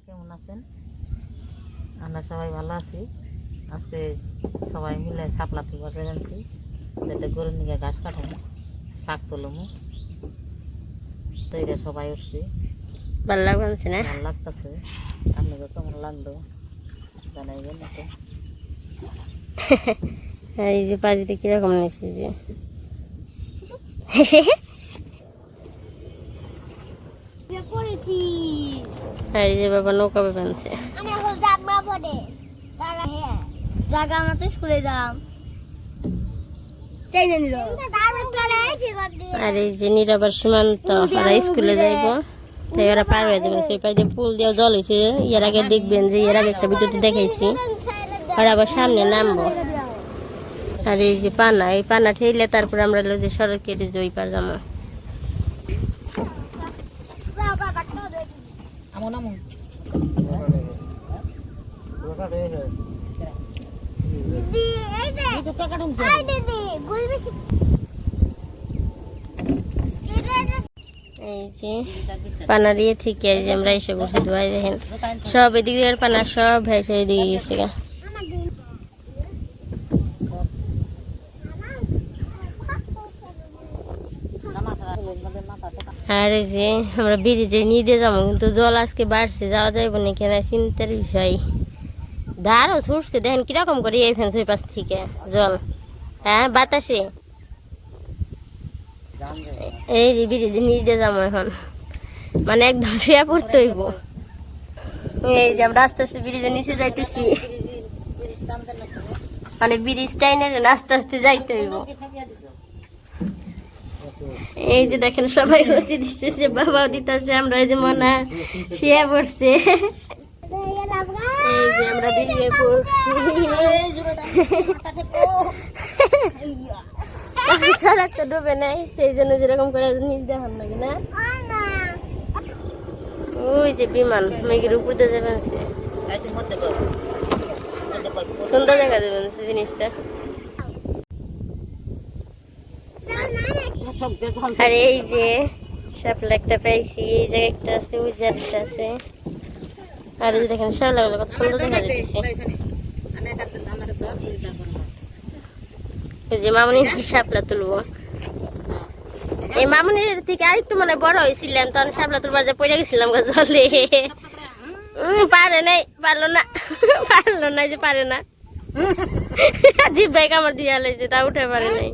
আপনারা কেমন আছেন? আমরা সবাই ভালো আছি। আজকে সবাই মিলে শাপলা থেকে বাজার আনছি। যাতে গরুর নিকে ঘাস কাটাই শাক তুলমু। তো এটা সবাই উঠছি। ভালো লাগছে না? ভালো লাগতেছে। আপনাদের কেমন লাগল? জানাইবেন আর এই যে পাজিতে কীরকম নিয়েছি যে পড়েছি আর এই যে বাবা নৌকা বানছে হ্যাঁ। জাগা আমরা তো স্কুলে যাম। আর এই যে নীরবার সীমান্ত ওরা স্কুলে যাইব। তাই ওরা পার হয়ে যাবেন সেই পাশে পুল দিয়ে জল হয়েছে এর আগে দেখবেন যে এর আগে একটা ভিডিওতে দেখাইছি। আর আবার সামনে নামবো। আর এই যে পানা এই পানা ঠেলে তারপর আমরা যে সড়ক কেটে যে ওই পার যাব। আমন দিদি এই যে এই তো কাকাটুন এই দিদি গুল বেশি এই যে ইয়ে থেকে আমরা এসে বসে ধোয়াই দেখেন। সব এদিক দিয়ে পানা সব ভেসে এদিকে গেছে গা আমার দিন আর এই যে, আমরা ব্রিজে নিয়ে যাব, কিন্তু জল আজকে বাড়ছে, যাওয়া যাইব না কেন? চিন্তার বিষয়। ধারও ছুটছে, দেখেন কীরকম করে এই ফেন্স ওই পাশ থেকে জল। হ্যাঁ বাতাসে? এই যে ব্রিজে নিয়ে যাব এখন। মানে একদম শুয়ে পড়তে হইব। এই যে আমরা আস্তে আস্তে ব্রিজের নিচে যাইতেছি। মানে ব্রিজ টাইনের আস্তে আস্তে যাইতে হইব। এই যে দেখেন সবাই হচ্ছে দিচ্ছে যে বাবাও দিতেছে আমরা এই যে মনে শুয়ে পড়ছে। এই যে আমরা বেরিয়ে পড়ছি। সড়ক তো ডুবে নাই সেই জন্য যেরকম করে নিজ দেখান নাকি না? ওই যে বিমান মেঘের উপর দিয়ে যাবেন সুন্দর দেখা যাবেন জিনিসটা। আর এই যে, শাপলা একটা পাইছি, এই জায়গায় একটা আছে আছে। আর এই দেখেন সুন্দর দেখা যাচ্ছে মামুনির থেকে আরেকটু মানে বড় শাপলা তুলবার যে গেছিলাম পারে নাই, পারল না পারল না যে পারে না। জিভ ভাই কামড় দিয়ে আলাইছে তা উঠে পারে নাই।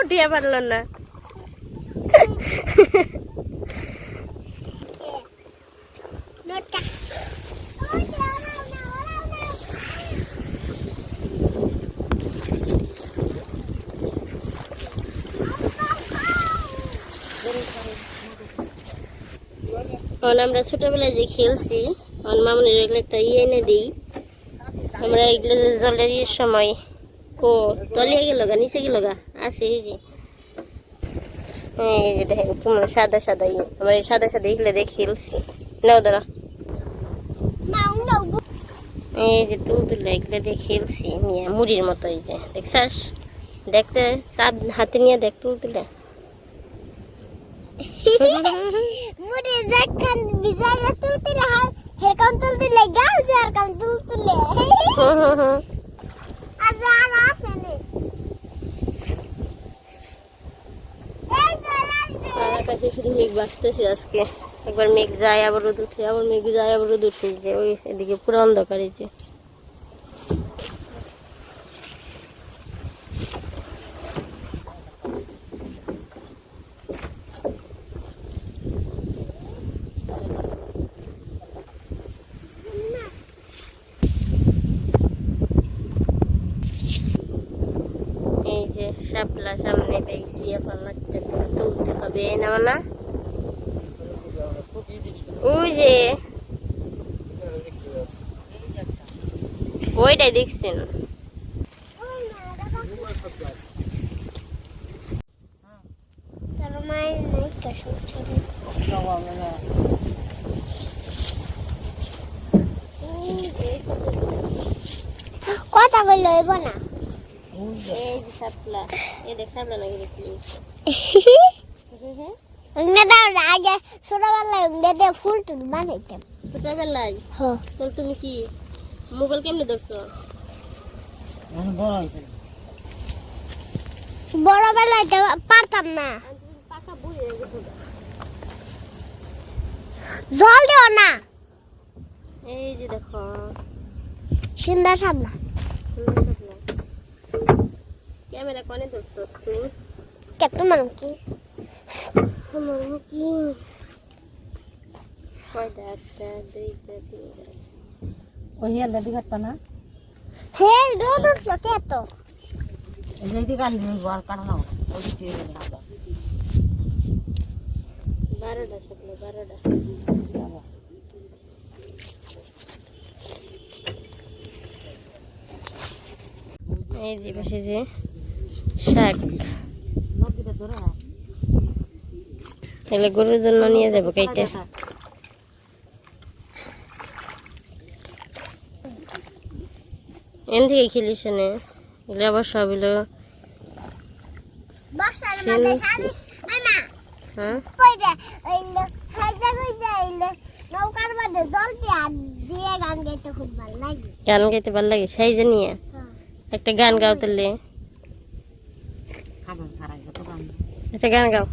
উঠিয়ে না। আমরা ছোটবেলায় যে খেলছি আমার মামুনির একটা ইয়ে এনে দিই। আমরা এগুলো জলের সময় কো তলিয়ে গেল গা নিচে গেল গা আছে এই যে। এই যে দেখেন তোমরা সাদা সাদা ইয়ে আমরা এই সাদা সাদা এগুলো দিয়ে খেলছি। নাও দাঁড়া। এই যে তুল তুলে এগুলো দিয়ে খেলছি নিয়ে মুড়ির মতো এই যে দেখছাস? দেখতে চাপ হাতে নিয়ে দেখ তুল তুলে। মুড়ি যখন যার কাম তুলতিলে হুম আকাশে শুধু মেঘ বাঁচতেছে আজকে। একবার মেঘ যায়, আবার রোদ উঠে, আবার মেঘ যায়, আবার রোদ উঠে যে, ওই এদিকে পুরো অন্ধকার যে এই যে শাপলা সামনে পেয়েছি এখন একটা তুলতে হবে না না ওই যে। ওইটাই দেখছেন। কথা বললে হইব না। এই যে শাপলা এই দেখ নাকি দেখলি উঙ্গে দাও না আগে ছোটবেলায় দিয়ে ফুল টুল বানাইতাম। ছোটবেলায়? হ। তাহলে তুমি কি মোবাইল কেমনে ধরছো? বড় বড়বেলায় তো পারতাম না। হয়ে জল দিও না। এই যে দেখো। সুন্দর সামনা ক্যামেরা কোনে ধরছস তুই? কে তোমার কি? আমার কি কয়টা একটা দুইটা তিনটা ওই হেলদা দিঘাটটা না হে রোদ উঠল কে তো এই যে দিকে আনলি ওই আর কাটা না ওই দিকে গেলে বারোটা থাকল বারোটা এই যে পাশে যে শাক নদীতে ধরে রাখ। এগুলো গরুর জন্য নিয়ে যাব কেটে এন থেকে খেলিস নে এগুলো আবার সব হলো হ্যাঁ? দিয়ে গান গাইতে খুব ভালো লাগে। গান গাইতে ভালো লাগে? সাইজে নিয়ে। হ্যাঁ। একটা গান গাও তাহলে। একটা গান গাও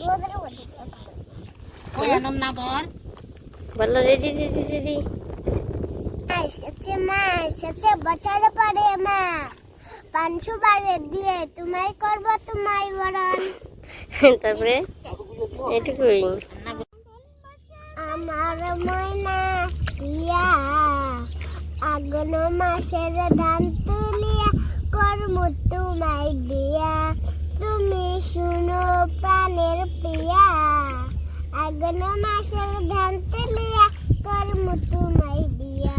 রোদের মধ্যে ওই আনম না বর বলো রেডি রেডি রেডি বছর পরে মা। পাঁচশো বারে দিয়ে তোমায় করব তোমায় বরণ তারপরে? এটুকুই। আমার ময়না ইয়া আগুন মাসের ধান তুলিয়া কর্ম তোমায় দিয়া। তুমি শুনো প্রাণের প্রিয়া। আগুন মাসের ধান তুলিয়া কর্ম তোমায় দিয়া।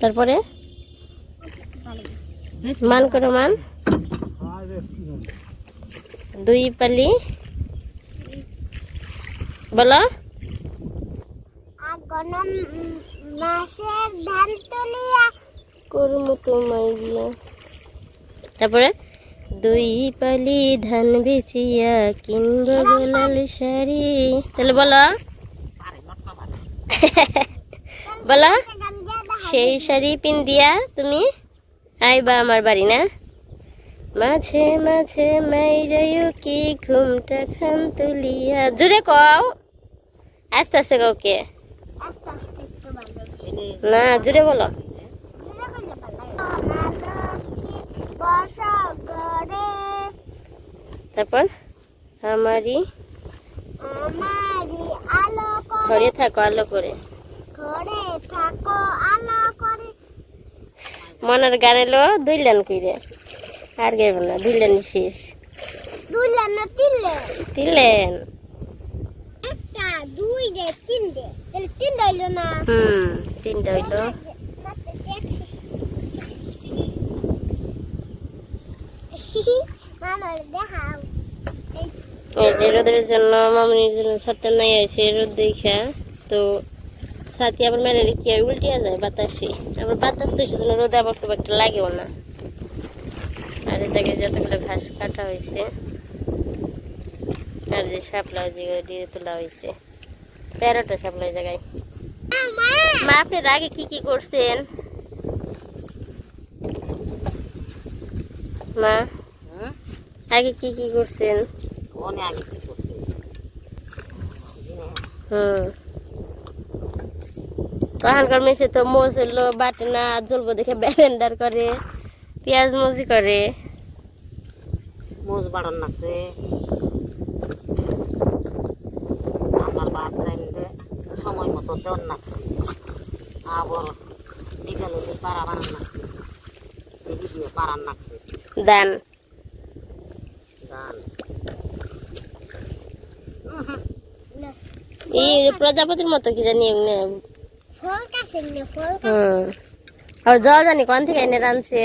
তারপরে? মান করো মান। দুই পালি। বলো। আগুন মাসের ধান তুলিয়া করমু তোমায় তারপরে? দুই পালি ধান বেচিয়া কিনব গোলাল শাড়ি। তাহলে বলো। বলো। সেই শাড়ি পিন দিয়া তুমি? আইবা আমার বাড়ি না? মাঝে মাঝে মাইরাইও কি ঘুমটা খান তুলিয়া। জুড়ে কও। আস্তে আস্তে কও কে? না জুড়ে বলো। তারপর আমারই আমারি আলো করে। ঘরে থাকো আলো করে। ঘরে থাকো আলো করে। মনের গান এলো দুই লাইন কইরে। আর গাইব না দুই লাইন শেষ। দুইলে না তিনলে তিন লাইন একটা দুই রে তিন রে। তিন হইল না? হুম তিনটা হইল। যে রোদের জন্য মামনির জন্য ছাড়তে নাই আছে রোদ দেখা। তো সাথে আবার মেরে কি হয়? উল্টিয়া যায় বাতাসে। আবার বাতাস তো সেজন্য রোদে আবার খুব একটা লাগেও না। আর জায়গায় যতগুলো ঘাস কাটা হয়েছে আর যে শাপলা দিয়ে তোলা হয়েছে তেরোটা শাপলা ওই জায়গায়। মা আপনার আগে কি কি করছেন? মা আগে কি কি করছেন? অনেক আগে করছে। তখনকার মেসে তো মোজ এলো বাটে না জ্বলবো দেখে ব্যালেন্ডার করে পেঁয়াজ মজি করে। মোজ বাড়ান লাগছে। আমার ভাত রাইলে সময় মতো দেওয়ার লাগছে। আবার বিকালে পাড়া বানান লাগছে দিয়ে পাড়ান লাগছে। দান। গান এই যে প্রজাপতির মতো কি জানি এমনি। ফল কাছে হুম। আর জল জানি কোন থেকে এনে লাগছে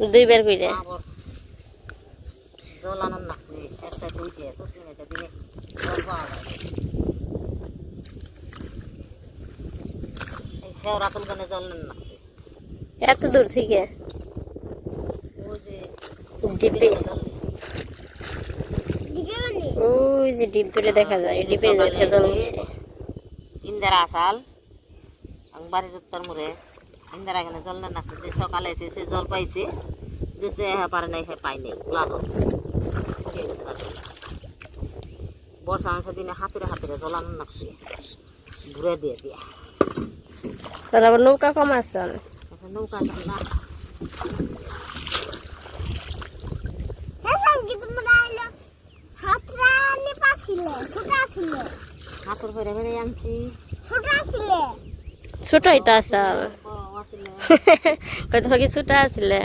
দুইবার জল আনান লাগছে একটা দুইটে তো তিনটা দিনে জল পাওয়া যায়। সেও রাতুল গানে জল নেন না। এত দূর থেকে? যে ডিপে। জল নিছে। দিকে ওই যে ডিপ দূরে দেখা যায় ডিপের দেখে জল ইন্দিরা আসাল বাড়ি ইন্দিরা এখানে জল নেন নাকছে যে সকালে এসে সে জল পাইছে যে সে হ্যাঁ পারে নাই হ্যাঁ পাই নাই লাভ বর্ষা দিনে হাতুরে হাতুরে জল আনন নাকছে ঘুরে দিয়ে দিয়া। তাহলে আবার নৌকা কম আছে এখন নৌকা আছে না। সঙ্গে তোমরা আইলো হাতরা নে পাছিলে ছোট ছিল হাতুর ফেরে ফেরে আনছি। ছোট ছিলে ছোটই তো আছে কত ফাঁকি ছোট আসলে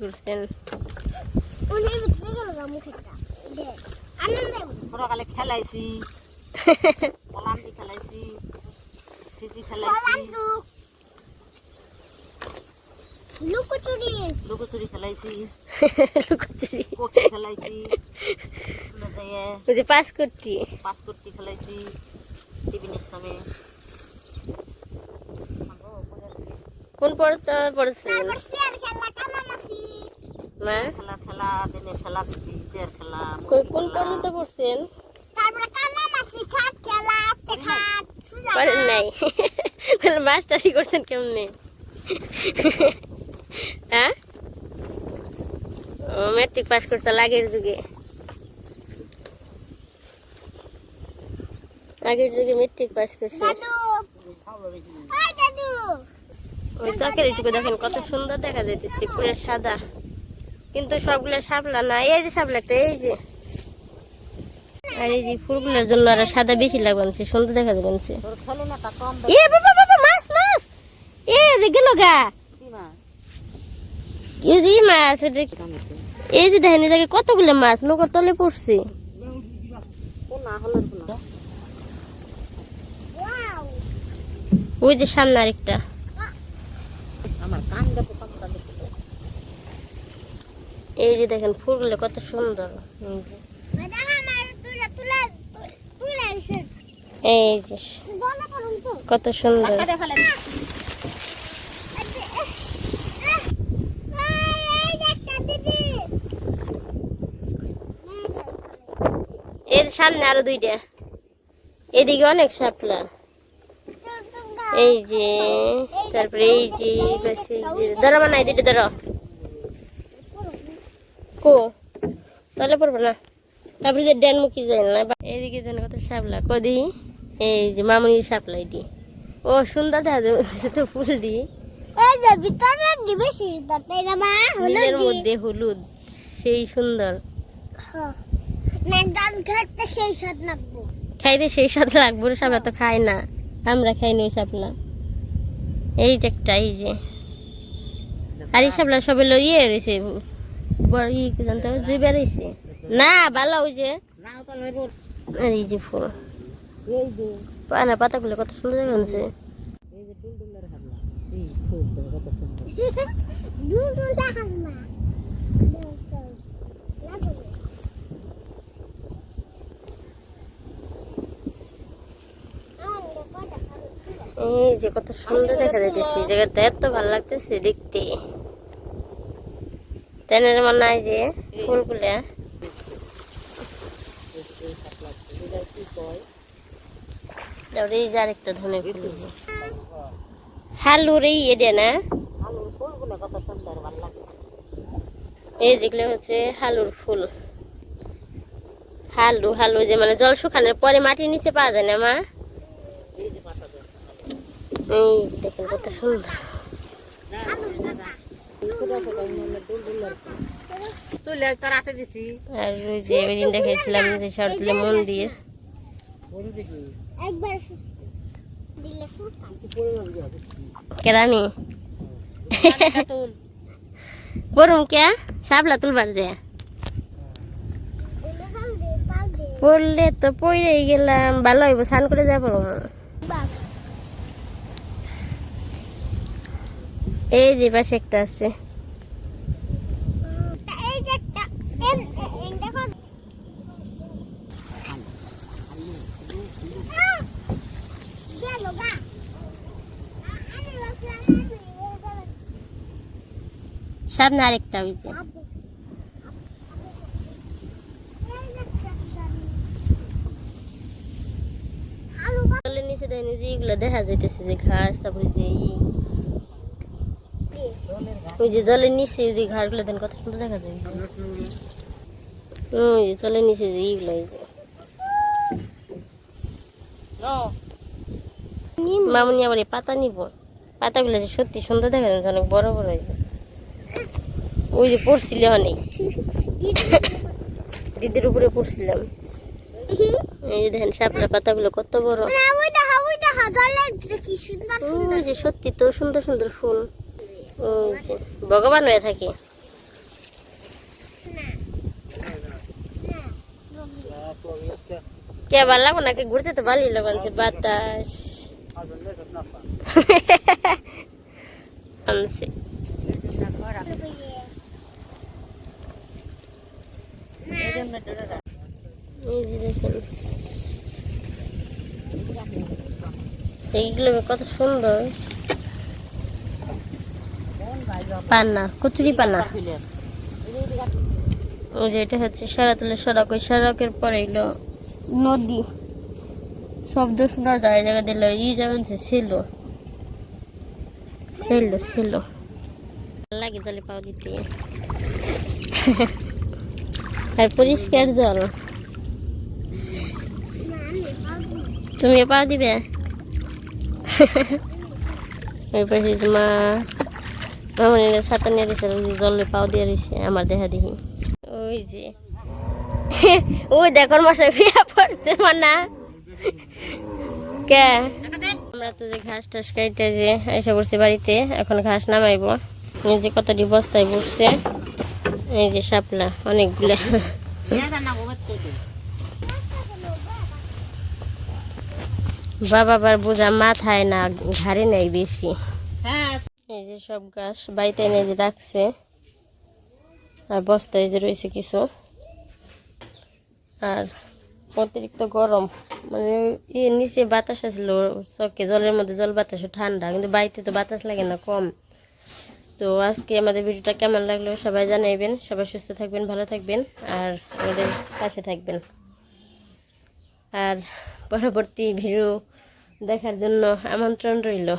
করছেন উনি ভিতরে গেল গা মুখেটা দে আনন্দ। সকালে খেলাইছি। খেলাইছি। সিটি খেলাইছি লুকোচুরি লুকোচুরি খেলাইছি লুকোচুরি কোটি খেলাইছি ওই যে পাস কুর্তি খেলাইছি টিফিনের সময় কোন পড়তে পড়ছেন তারপর খেলা খেলা খেলা দিনে খেলা চেয়ার খেলা কোন পর্যন্ত পড়ছেন পারেন নাই। তাহলে মাস্টারি করছেন কেমনে? হ্যাঁ? ও ম্যাট্রিক পাস করছে যুগে। আগের যুগে মেট্রিক পাস করছে। ওই দেখেন কত সুন্দর দেখা যাইতেছে, পুরো সাদা। কিন্তু সবগুলো শাপলা না, এই যে একটা এই যে। আর এই যে ফুলগুলোর জন্য আর সাদা বেশি লাগবে সুন্দর দেখা যাবে তোর খেলে না তা কম এ বাবা বাবা মাছ মাছ! এ যে গেল গা! এই যে মাছ এই যে দেখেন কতগুলো মাছ নৌকার তলে পড়ছে। ওই যে সামনে আরেকটা। এই যে দেখেন ফুলগুলো কত সুন্দর এই যে। ম্যাডাম আমার তুলা তুলা তুলা এসে এই যে কত সুন্দর। যে সামনে আরও দুইটা। এদিকে অনেক শাপলা। এই যে তারপরে এই যে ধরো মানে দুইটা ধরো। কো? তাহলে পড়ব না। তারপরে যে ড্যান মুখি যায় না। এদিকে যেন কত শাপলা। কদি এই যে মামুনির সাপ্লাই এটি ও সুন্দর দেখা যাচ্ছে তো ফুল দি। এই যে ভিতরে দিবে সুন্দর তাই না নীলের মধ্যে হলুদ সেই সুন্দর। না সেই স্বাদ লাগবো। খাইতে সেই স্বাদ লাগবে তো খায় না। আমরা খাইনি ওই শাপলা এই যে একটা এই যে। আর এই শাপলা সবে লো ইয়ে রয়েছে বড় ই জানতো? জুই বেরোইছে না ভালো ওই যে। না তো লইব আর এই যে ফুল। কত সুন্দর লাগছে এই যে কত সুন্দর দেখা যাইতেছে জায়গাটা এত ভালো লাগতেছে দেখতে। তেনের মনে হয় যে ফুলগুলা এই যে আরেকটা ধনে ফুল এই যে। হালুর এই এটা না এই যেগুলো হচ্ছে হালুর ফুল। হালু হালু যে মানে জল শুকানোর পরে মাটির নিচে পাওয়া যায় না মা? এই দেখেন কত সুন্দর। আর ওই যে ওই দিন দেখেছিলাম যে শরতুলে মন্দির বড় দেখি একবার দিলে সুলতান কেরানি পড়ুম কে সাবলা তুলবার যে। পড়লে তো পড়েই গেলাম ভালো হইব স্নান করে যা পড়ুম বাস এই যে পাশে একটা আছে। সামনে আরেকটা হয়েছে নিচে দেয়নি যে দেখা যাইতেছে যে ঘাস তারপরে যে ওই যে জলের নিচে যে ঘাসগুলো দেন দেখা যায়। ওই যে জলের নিচে যে এইগুলো যে। মামুনি আবার পাতা নিব। পাতাগুলো যে সত্যি সুন্দর দেখা যাচ্ছে অনেক বড় বড় হয়েছে। ওই যে পড়ছিল অনেক দিদির উপরে পড়ছিলাম। এই যে দেখেন শাপলা পাতাগুলো কত বড়। ওই যে সত্যি তো সুন্দর সুন্দর ফুল। ওই যে ভগবান হয়ে থাকে। কে ভালো লাগবো নাকি? ঘুরতে তো ভালোই লাগাচ্ছে বাতাস। এইগুলো কত সুন্দর। পান্না, কচুরি পান্না। যে এটা হচ্ছে সারাতলের সড়ক। ওই সড়কের পরে এলো নদী। শব্দ শোনা যায়, জায়গা দিল। ই যেমন ছিল। ছিল ছিল লাগে জলে পাও দিতে। আর পরিষ্কার জল। তুমি পাও দিবে? ওই পাশে মা এনে ছাতা নিয়ে যে জলে পাও দিয়ে দিছে, আমার দেখা দেখি ওই যে। ওই দেখর মশাই বিয়া পড়তে মানা কে? আমরা তো যে ঘাস টাস কাইটে যে এসে পড়ছি বাড়িতে, এখন ঘাস নামাইবো। এই যে কতটি বস্তায় বসছে, এই যে শাপলা, অনেকগুলা। বাবা বোঝা মাথায় না, ঘাড়ে নেই বেশি। এই যে সব গাছ বাড়িতে এনে যে রাখছে, আর বস্তায় যে রয়েছে কিছু। আর অতিরিক্ত গরম। মানে ইয়ে নিচে বাতাস আসলো চকে জলের মধ্যে জল বাতাস, ঠান্ডা। কিন্তু বাড়িতে তো বাতাস লাগে না, কম। তো আজকে আমাদের ভিডিওটা কেমন লাগল সবাই জানাইবেন। সবাই সুস্থ থাকবেন, ভালো থাকবেন, আর আমাদের পাশে থাকবেন। আর পরবর্তী ভিডিও দেখার জন্য আমন্ত্রণ রইল।